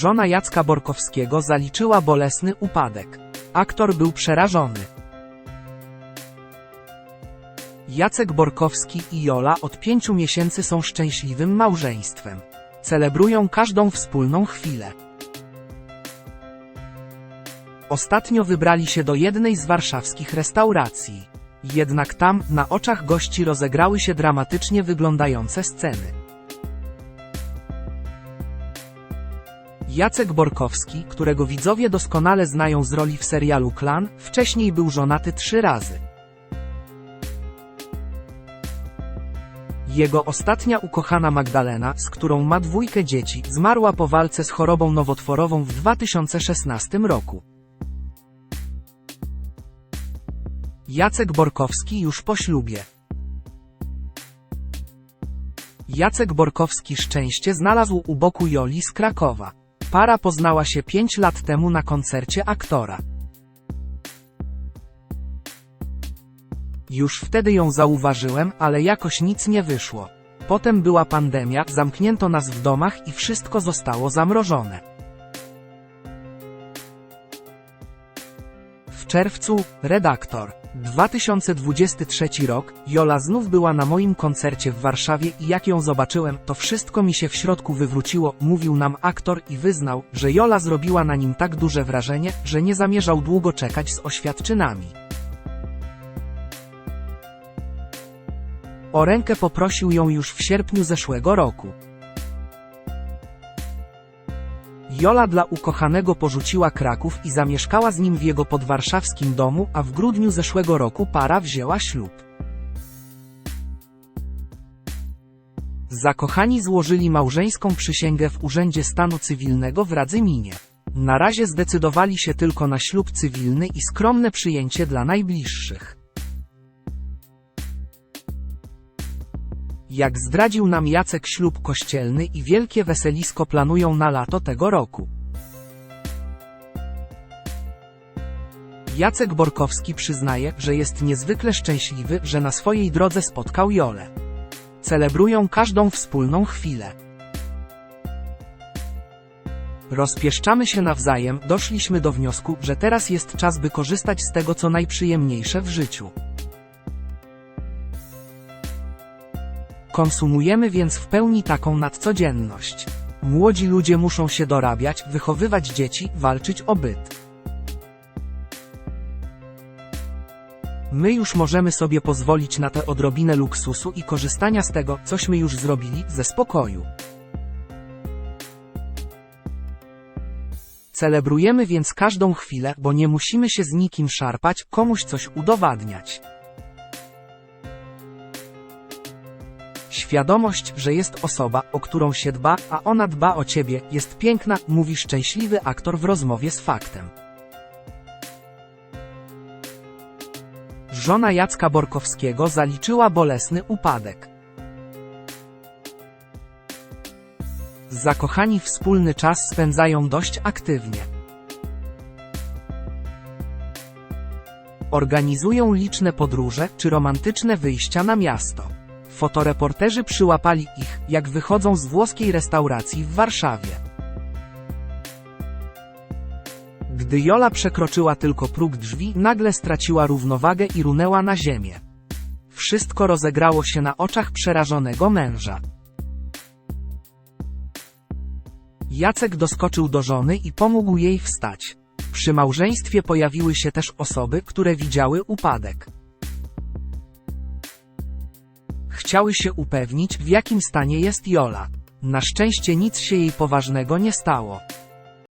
Żona Jacka Borkowskiego zaliczyła bolesny upadek. Aktor był przerażony. Jacek Borkowski i Jola od pięciu miesięcy są szczęśliwym małżeństwem. Celebrują każdą wspólną chwilę. Ostatnio wybrali się do jednej z warszawskich restauracji. Jednak tam, na oczach gości rozegrały się dramatycznie wyglądające sceny. Jacek Borkowski, którego widzowie doskonale znają z roli w serialu Klan, wcześniej był żonaty trzy razy. Jego ostatnia ukochana Magdalena, z którą ma dwójkę dzieci, zmarła po walce z chorobą nowotworową w 2016 roku. Jacek Borkowski już po ślubie. Jacek Borkowski szczęście znalazł u boku Joli z Krakowa. Para poznała się 5 lat temu na koncercie aktora. Już wtedy ją zauważyłem, ale jakoś nic nie wyszło. Potem była pandemia, zamknięto nas w domach i wszystko zostało zamrożone. W czerwcu, redaktor. 2023 rok, Jola znów była na moim koncercie w Warszawie i jak ją zobaczyłem, to wszystko mi się w środku wywróciło, mówił nam aktor i wyznał, że Jola zrobiła na nim tak duże wrażenie, że nie zamierzał długo czekać z oświadczynami. O rękę poprosił ją już w sierpniu zeszłego roku. Jola dla ukochanego porzuciła Kraków i zamieszkała z nim w jego podwarszawskim domu, a w grudniu zeszłego roku para wzięła ślub. Zakochani złożyli małżeńską przysięgę w Urzędzie Stanu Cywilnego w Radzyminie. Na razie zdecydowali się tylko na ślub cywilny i skromne przyjęcie dla najbliższych. Jak zdradził nam Jacek ślub kościelny i wielkie weselisko planują na lato tego roku. Jacek Borkowski przyznaje, że jest niezwykle szczęśliwy, że na swojej drodze spotkał Jolę. Celebrują każdą wspólną chwilę. Rozpieszczamy się nawzajem, doszliśmy do wniosku, że teraz jest czas by korzystać z tego co najprzyjemniejsze w życiu. Konsumujemy więc w pełni taką nadcodzienność. Młodzi ludzie muszą się dorabiać, wychowywać dzieci, walczyć o byt. My już możemy sobie pozwolić na tę odrobinę luksusu i korzystania z tego, cośmy już zrobili, ze spokoju. Celebrujemy więc każdą chwilę, bo nie musimy się z nikim szarpać, komuś coś udowadniać. Świadomość, że jest osoba, o którą się dba, a ona dba o ciebie, jest piękna, mówi szczęśliwy aktor w rozmowie z faktem. Żona Jacka Borkowskiego zaliczyła bolesny upadek. Zakochani wspólny czas spędzają dość aktywnie. Organizują liczne podróże czy romantyczne wyjścia na miasto. Fotoreporterzy przyłapali ich, jak wychodzą z włoskiej restauracji w Warszawie. Gdy Jola przekroczyła tylko próg drzwi, nagle straciła równowagę i runęła na ziemię. Wszystko rozegrało się na oczach przerażonego męża. Jacek doskoczył do żony i pomógł jej wstać. Przy małżeństwie pojawiły się też osoby, które widziały upadek. Chciały się upewnić, w jakim stanie jest Jola. Na szczęście nic się jej poważnego nie stało.